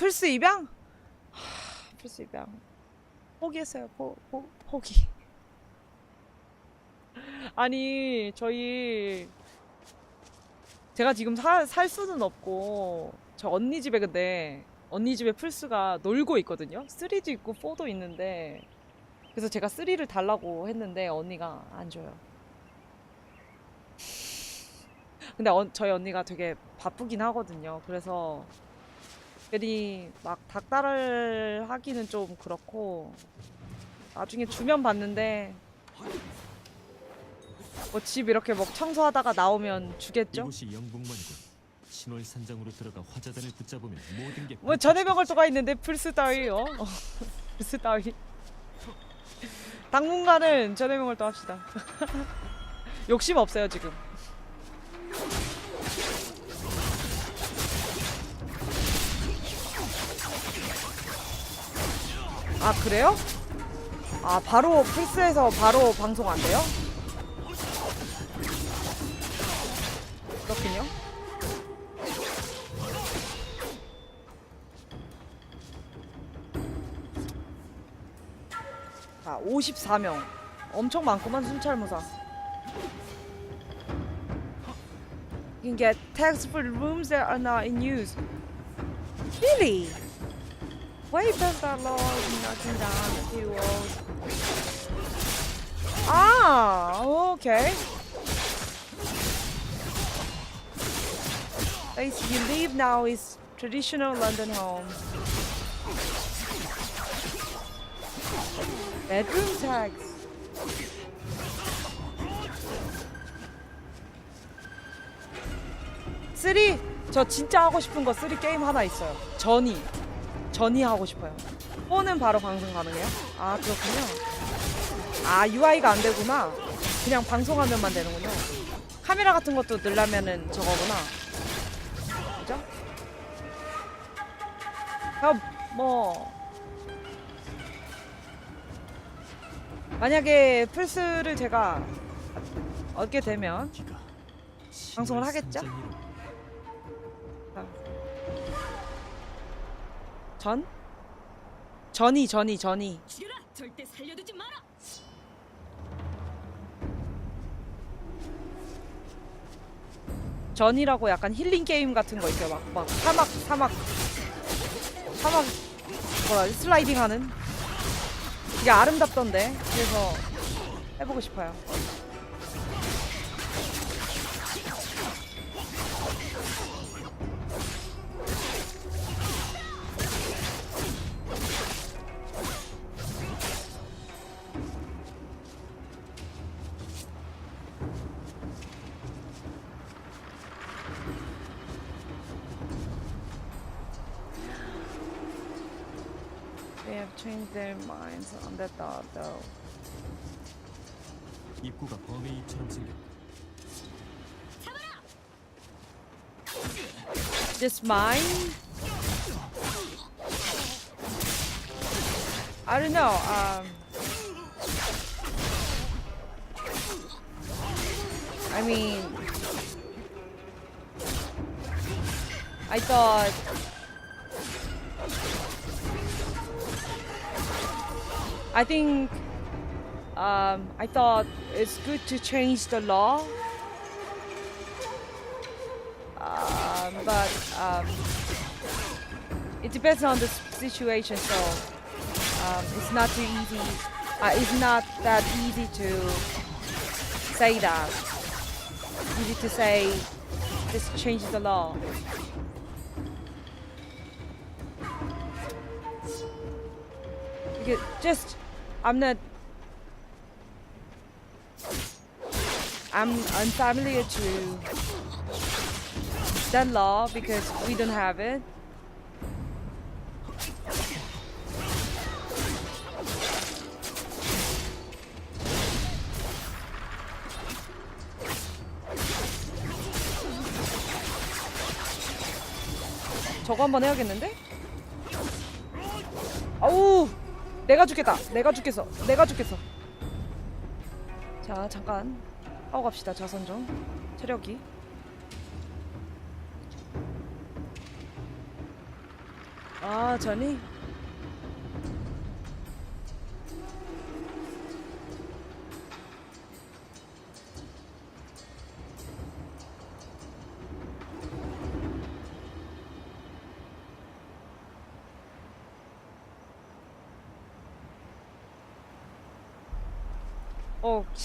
플스 입양? 하, 플스 입양 포기했어요. 포, 포, 포기. 아니 저희 제가 지금 사, 살 수는 없고 저 언니 집에 근데 언니 집에 플스가 놀고 있거든요. 3도 있고 4도 있는데 그래서 제가 3를 달라고 했는데 언니가 안 줘요. 근데 언- 저희 언니가 되게 바쁘긴 하거든요. 그래서 괜히 막 닥달을 하기는 좀 그렇고 나중에 주면 받는데 뭐 집 이렇게 뭐 청소하다가 나오면 주겠죠? 이곳이 영북만이군. 신월 산장으로 들어가 화자단을 붙잡으면 모든 게 뭐 전에 먹을 또가 있는데 플스 따위 어? 어, 플스 따위 당분간은 전에 먹을 또 합시다 욕심 없어요 지금 아 그래요? 아 바로 플스에서 바로 방송 안 돼요? 그렇군요 자, 54명. 엄청 많구만, 순찰무사. You can get tax for the rooms that are not in use. Really? Way past that law knocking down a few walls. Ah, okay. Place you leave now is traditional London home. Bedroom tags. 쓰리 저 진짜 하고 싶은 거 쓰리 게임 하나 있어요. 전이 전이 하고 싶어요. 폰은 바로 방송 가능해요? 아 그렇군요. 아 UI가 안 되구나. 그냥 방송 화면만 되는군요. 카메라 같은 것도 넣으려면은 저거구나. 그죠? 아뭐 만약에 플스를 제가 얻게 되면 방송을 하겠죠? 전? 전이 전이 전이. 죽여라! 절대 살려두지 마라! 전이라고 약간 힐링 게임 같은 거 있어요. 막, 막 사막 사막. 사막 뭐라 슬라이딩 하는? 되게 아름답던데. 그래서 해보고 싶어요 their minds on that thought though 입구가 범의 입처럼 생겼다. Just mine? I don't know. Um, I mean, I thought. I think. Um, I thought it's good to change the law um, but um, it depends on the situation. So um, it's not too easy. Uh, it's not that easy to say that. Easy to say, just change the law. Because just, I'm not. I'm unfamiliar to that law because we don't have it. 저거 한번 해야겠는데? 아우 내가 죽겠다. 내가 죽겠어. 내가 죽겠어. 자 잠깐. 하고 갑시다 자선 좀. 체력이. 아 전이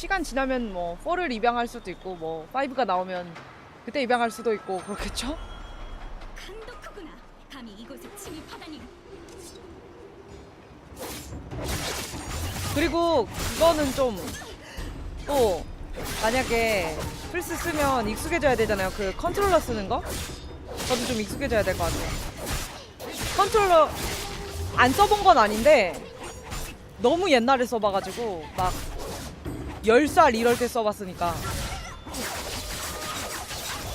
시간 지나면 뭐 4를 입양할 수도 있고 뭐 5가 나오면 그때 입양할 수도 있고 그렇겠죠? 강덕후구나. 감히 이곳에 침입하다니. 그리고 그거는 좀 또 만약에 플스 쓰면 익숙해져야 되잖아요. 그 컨트롤러 쓰는 거? 저도 좀 익숙해져야 될 것 같아요. 컨트롤러 안 써본 건 아닌데 너무 옛날에 써봐가지고 막 10살 이럴 때 써봤으니까.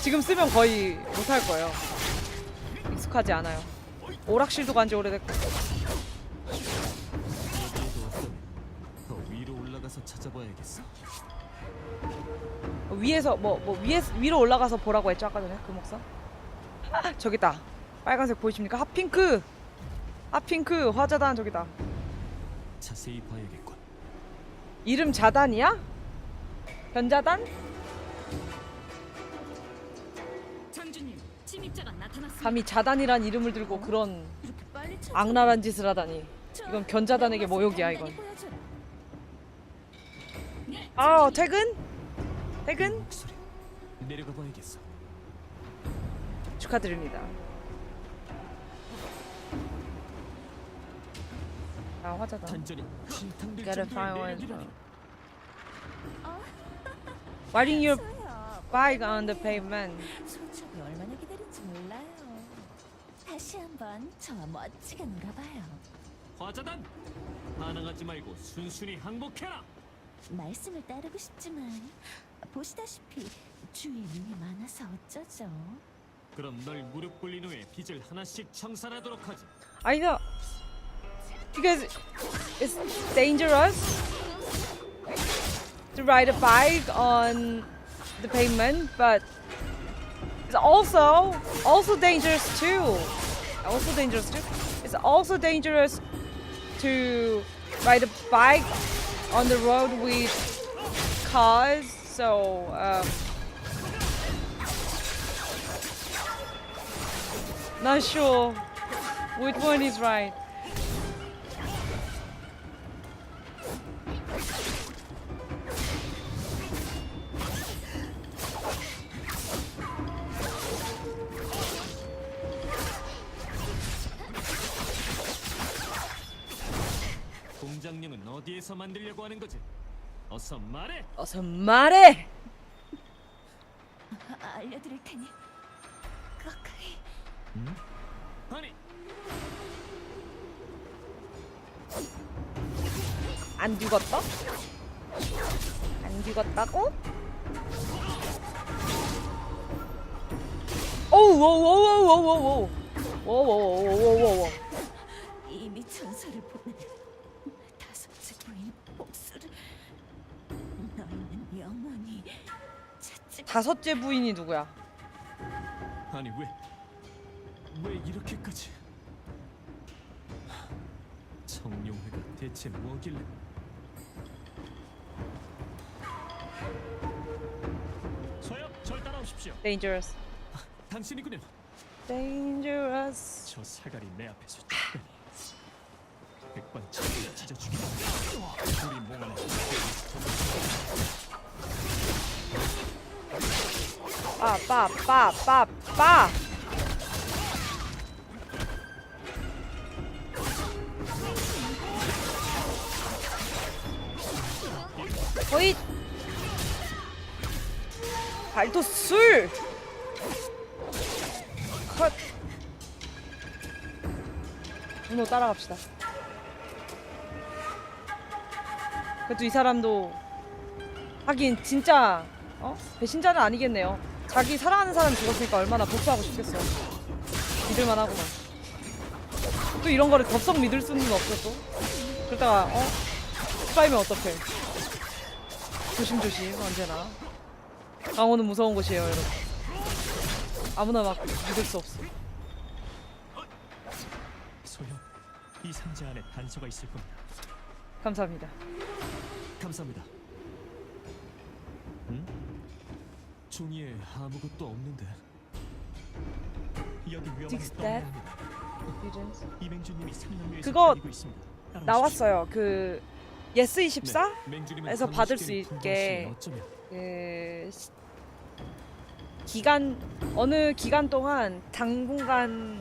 지금 쓰면 거의 못할 거예요. 익숙하지 않아요. 오락실도 간지 오래됐고. 여기에도 왔다면 더 위로 올라가서 찾아봐야겠어. 위에서 뭐 뭐 위에 위로 올라가서 보라고 했죠 아까 전에? 그 목사? 아, 저기 있다. 빨간색 보이십니까? 핫핑크! 핫핑크! 화자단 저기다. 자세히 봐야겠군. 이름 자단이야? 변자단? 장주님, 침입자가 나타났습니다. 감히 자단이란 이름을 들고 그런 이렇게 빨리 찾아. 악랄한 짓을 하다니. 이건 변자단에게 모욕이야 이건. 네, 아 퇴근? 퇴근? 목소리. 내려가 봐야겠어. 축하드립니다 아 화자단 단전이 진탕될 Gotta 정도의 find one. 매력이라니. Writing your 저요. bike on the pavement 소첩이 얼마나 기다린지 몰라요. 다시 한번 저와 멋지게 놀아봐요. 화자단 반항하지 말고 순순히 항복해라. 말씀을 따르고 싶지만 보시다시피 주위에 눈이 많아서 어쩌죠? 그럼 널 무릎 꿇린 후에 빚을 하나씩 청산하도록 하지. I know because it's dangerous to ride a bike on the pavement, but it's also also dangerous too. Also dangerous too. It's also dangerous to ride a bike on the road with cars. So um, not sure which one is right. 하는 거지? 어서 말해. 어서 말해. 아, 알려드릴 테니 가까이 아니 안 죽었다? 안 죽었다고? 오우 오우 오우 오우 오우 오우 오우 오우 오우 이미 전설을 보 영원히 찾지 다섯째 부인이 누구야? 아니 왜? 왜 이렇게까지? 청룡회가 대체 뭐길래? 소엽, 절 따라오십시오. Dangerous. 당신이군요. Dangerous. 저 사가리 내 앞에서 죽다니. 백번 찾아 찾아 죽이다. 우리 몽환의 빠 빠 빠 빠 빠. 거의 발도 술. 컷. 문호 따라갑시다. 그래도 이 사람도 하긴 진짜 어? 배신자는 아니겠네요. 자기 사랑하는 사람 죽었으니까 얼마나 복수하고 싶겠어. 믿을만 하구만. 또 이런 거를 덥석 믿을 수는 없어 또. 그러다가 어? 스파이면 어떡해. 조심조심 언제나. 강호는 무서운 곳이에요 여러분. 아무나 막 믿을 수 없어. 소형, 이 상자 안에 단서가 있을 겁니다. 감사합니다. 감사합니다. 응? 종이에 아무것도 없는데. 여기 위험한. 이맹주님이 그거 기다리고 있습니다. 따라오십시오. 나왔어요. 그 예스 24? 네, 맹주님은 에서 건강 받을 수 있게 어쩌면 그 시- 기간 어느 기간 동안 당분간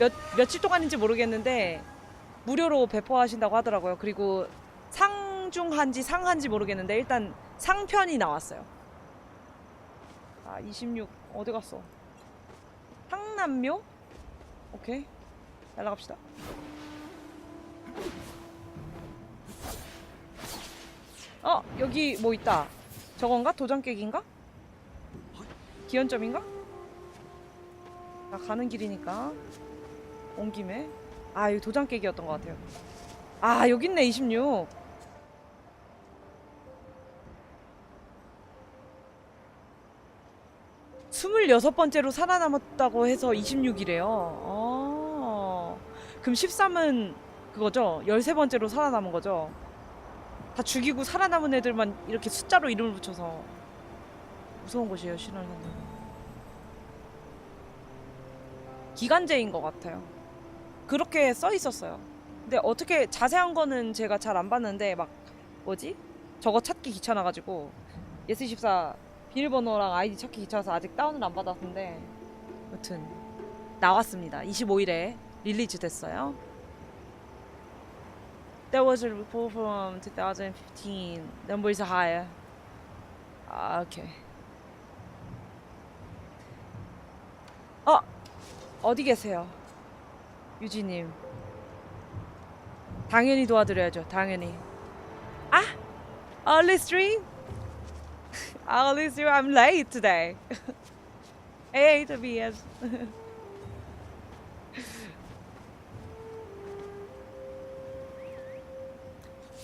몇 며칠 동안인지 모르겠는데 무료로 배포하신다고 하더라고요. 그리고 상중한지 상한지 모르겠는데 일단 상편이 나왔어요. 아, 26 어디 갔어? 상남묘? 오케이. 날라갑시다. 어, 여기 뭐 있다. 저건가? 도장 깨기인가? 기원점인가? 나 가는 길이니까 온 김에 아 여기 도장 깨기였던 것 같아요 아 여기 있네 26 26번째로 살아남았다고 해서 26이래요 어. 그럼 13은 그거죠? 13번째로 살아남은 거죠? 다 죽이고 살아남은 애들만 이렇게 숫자로 이름을 붙여서 무서운 곳이에요 신화는 기간제인 것 같아요 그렇게 써 있었어요 근데 어떻게 자세한 거는 제가 잘 안 봤는데 막 뭐지 저거 찾기 귀찮아가지고 예스24 비밀번호랑 아이디 찾기 귀찮아서 아직 다운을 안 받았는데 여튼 나왔습니다. 25일에 릴리즈 됐어요. There was a report from 2015 number is higher 아 오케이. 어 어디 계세요? 유지님. 당연히 도와드려야죠 당연히. 아 early stream early stream I'm late today hey Tobias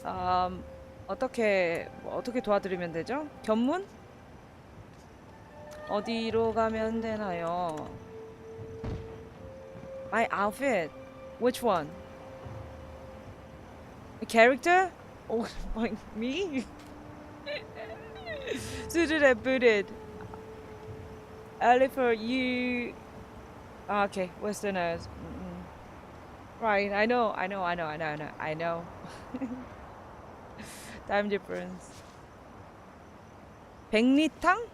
음, 어떻게 뭐 어떻게 도와드리면 되죠? 견문? 어디로 가면 되나요? My outfit. Which one? A character? Oh, like me? And booted. Early for you. Ah, okay, Westerners. Mm-mm. Right, I know, I know, I know, I know, I know, I know. Time difference. 백리탕?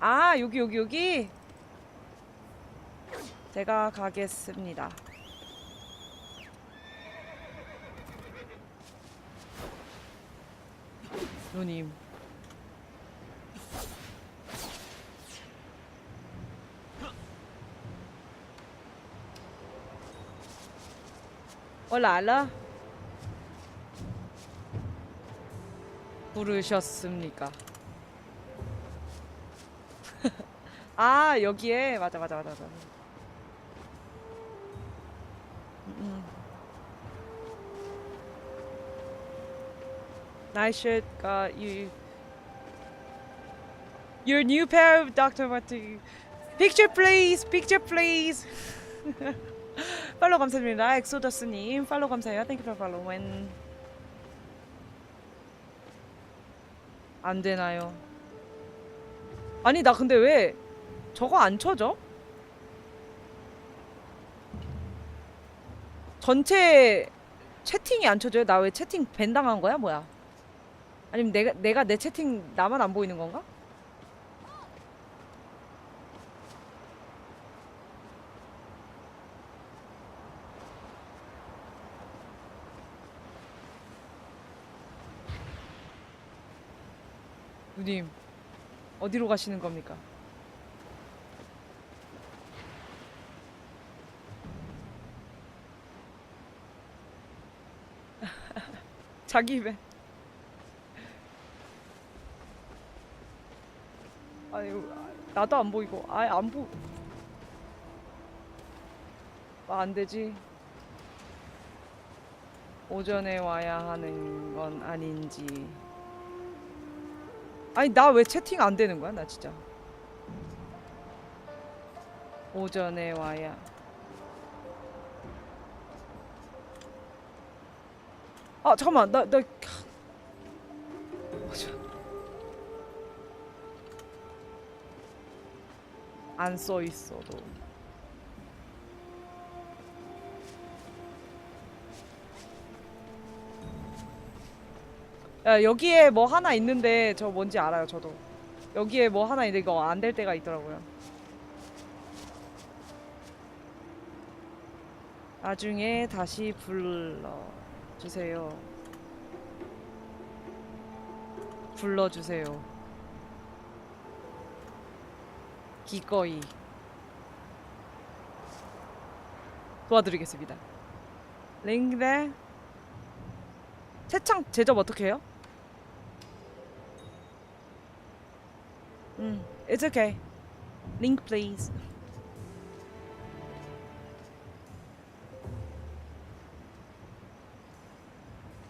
아, 여기, 여기, 여기? 제가 가겠습니다. 누님. 올라라 부르셨습니까? 아 여기에 맞아 맞아 맞아 맞아. 음. Nice shirt got you. Your new pair of Dr. Martin. Picture please, picture please. 팔로우 감사드립니다. 엑소더스님 팔로우 감사해요. You for following. 안 되나요? 아니 나 근데 왜 저거 안 쳐져? 전체 채팅이 안 쳐져요? 나 왜 채팅 밴 당한 거야? 뭐야? 아니면 내가 내가 내 채팅 나만 안 보이는 건가? 누님 어디로 가시는 겁니까? 자기 입에 아유 나도 안 보이고 아예 안 보. 아, 안 되지. 오전에 와야 하는 건 아닌지. 아니 나 왜 채팅 안 되는 거야? 나 진짜. 오전에 와야. 아 잠깐만. 나 나 안 써 있어도. 야 여기에 뭐 하나 있는데 저 뭔지 알아요 저도. 여기에 뭐 하나 있는데 이거 안 될 때가 있더라고요. 나중에 다시 불러주세요. 불러주세요. 기꺼이. 도와드리겠습니다. 링네. 새창 제접 어떻게 해요? 음, it's okay. Link please.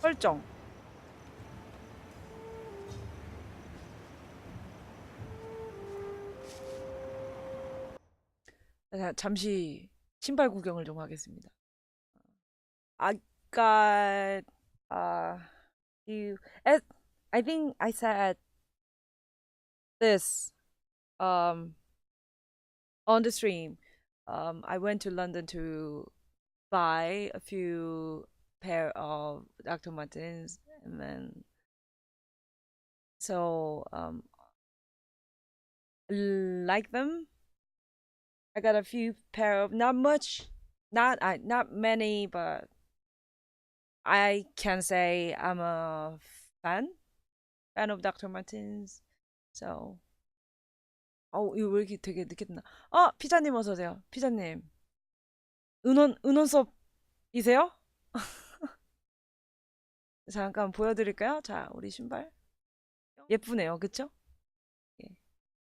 설정. 자, 잠시 신발 구경을 좀 하겠습니다. Got uh you I think I said this um on the stream. Um I went to London to buy a few pair of Dr. Martens and then so um like them. I got a few pair of not much not I not many but I can say I'm a fan fan of Dr. Martens. So 어 이거 왜 이렇게 되게 늦게 듣나? 어 피자님 어서 오세요. 피자님 은원 은원 수업이세요? 잠깐 보여드릴까요? 자 우리 신발 예쁘네요, 그쵸? 예.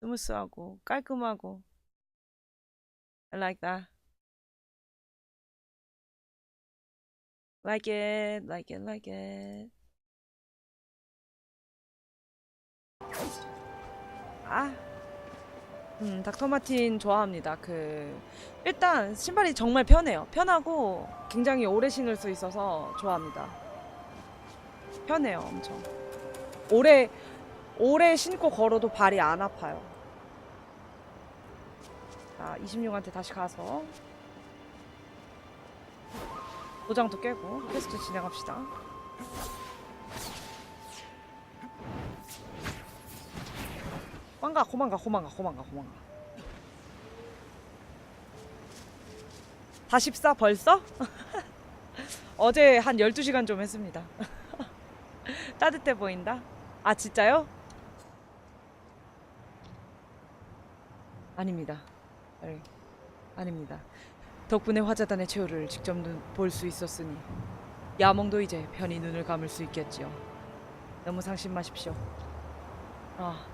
스무스하고 깔끔하고 I like that. Like it, like it, like it. 아, 음, 닥터 마틴 좋아합니다. 그 일단 신발이 정말 편해요. 편하고 굉장히 오래 신을 수 있어서 좋아합니다. 편해요, 엄청. 오래 오래 신고 걸어도 발이 안 아파요. 자, 26한테 다시 가서 도장도 깨고 퀘스트 진행합시다. 망가, 도망가, 도망가, 도망가, 도망가. 다 14 벌써? 어제 한 12시간 좀 했습니다. 따뜻해 보인다? 아, 진짜요? 아닙니다. 아니, 아닙니다. 덕분에 화자단의 최후를 직접 볼 수 있었으니 야몽도 이제 편히 눈을 감을 수 있겠지요. 너무 상심 마십시오. 아,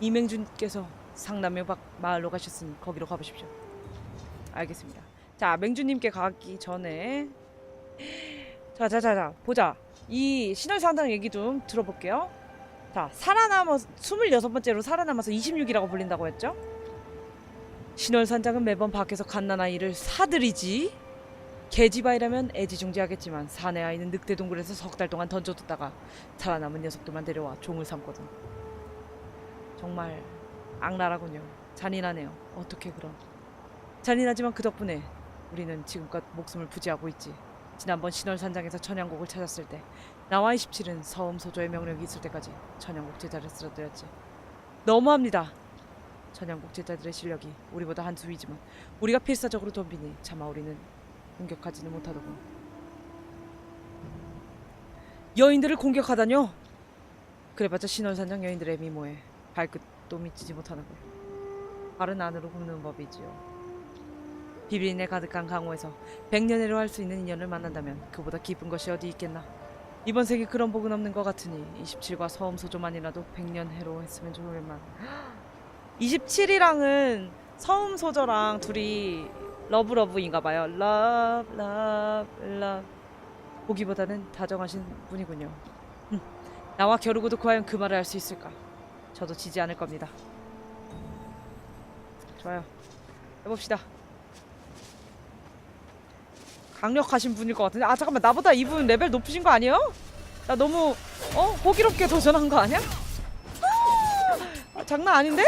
이맹준께서 상남면 밖 마을로 가셨으니 거기로 가보십시오. 알겠습니다. 자, 맹준님께 가기 전에 자, 자, 자, 자, 보자. 이 신월사당 얘기 좀 들어볼게요. 자, 살아남아서 26번째로 살아남아서 26이라고 불린다고 했죠? 신월 산장은 매번 밖에서 갓난아이를 사들이지 개집아이라면 애지중지하겠지만 사내 아이는 늑대 동굴에서 석 달 동안 던져뒀다가 살아남은 녀석들만 데려와 종을 삼거든 정말 악랄하군요. 잔인하네요. 어떻게 그럼 잔인하지만 그 덕분에 우리는 지금껏 목숨을 부지하고 있지. 지난번 신월산장에서 천양곡을 찾았을 때 나와 27은 서음소조의 명령이 있을 때까지 천양곡 제자를 쓰러뜨렸지. 너무합니다. 천양국 제자들의 실력이 우리보다 한 수 위지만 우리가 필사적으로 덤비니 차마 우리는 공격하지는 못하더군. 여인들을 공격하다뇨? 그래봤자 신원산장 여인들의 미모에 발끝도 미치지 못하는 걸. 발은 안으로 굽는 법이지요. 비린내 가득한 강호에서 백년해로 할 수 있는 인연을 만난다면 그보다 기쁜 것이 어디 있겠나? 이번 생에 그런 복은 없는 것 같으니 27과 서음소조만이라도 백년해로 했으면 좋을만. 27이랑은 서음 소저랑 둘이 러브러브인가 봐요. 러브 러브 러브 보기보다는 다정하신 분이군요. 흠, 나와 겨루고도 과연 그 말을 할 수 있을까? 저도 지지 않을 겁니다. 좋아요. 해봅시다. 강력하신 분일 것 같은데 아 잠깐만 나보다 이분 레벨 높으신 거 아니에요? 나 너무 어 호기롭게 도전한 거 아니야? 아, 장난 아닌데?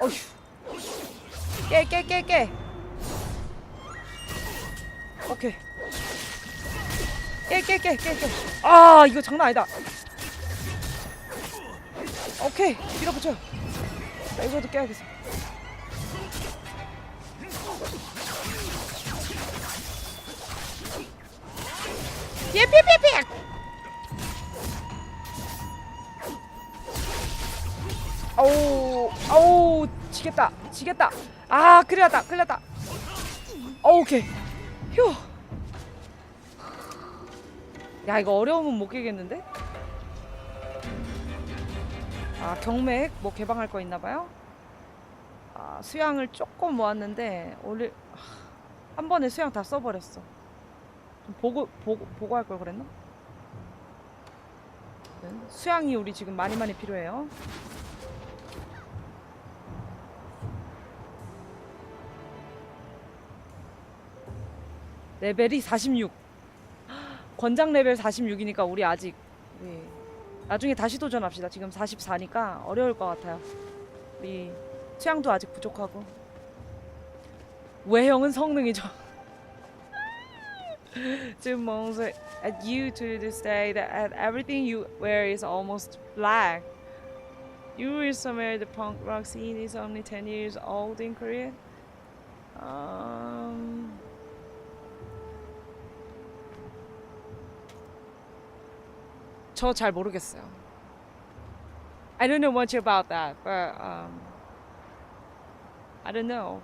어휴 깨깨깨깨 오케이. 깨 깨 깨 깨 깨 아 이거 장난 아니다. 오케이. 밀어붙여. 나 이거도 깨야겠어. 예 삐 삐 삐! 아우 아우 지겠다 지겠다. 아 큰일 났다 큰일 났다. 어, 오케이 휴 야 이거 어려우면 못 깨겠는데? 아 경맥 뭐 개방할 거 있나봐요? 아 수양을 조금 모았는데 하, 한 번에 수양 다 써버렸어 좀 보고 보고 보고 할 걸 그랬나? 네, 수양이 우리 지금 많이 많이 필요해요. 레벨이 46. 권장 레벨 46이니까 우리 아직 우리 나중에 다시 도전합시다. 지금 44니까 어려울 것 같아요. 우리 취향도 아직 부족하고 외형은 성능이죠. 지금 뭔가 at you to this day that at everything you wear is almost black. You is somewhere the punk rock scene is only 10 years old in Korea. Um, 저 잘 모르겠어요. I don't know much about that, but um, I don't know.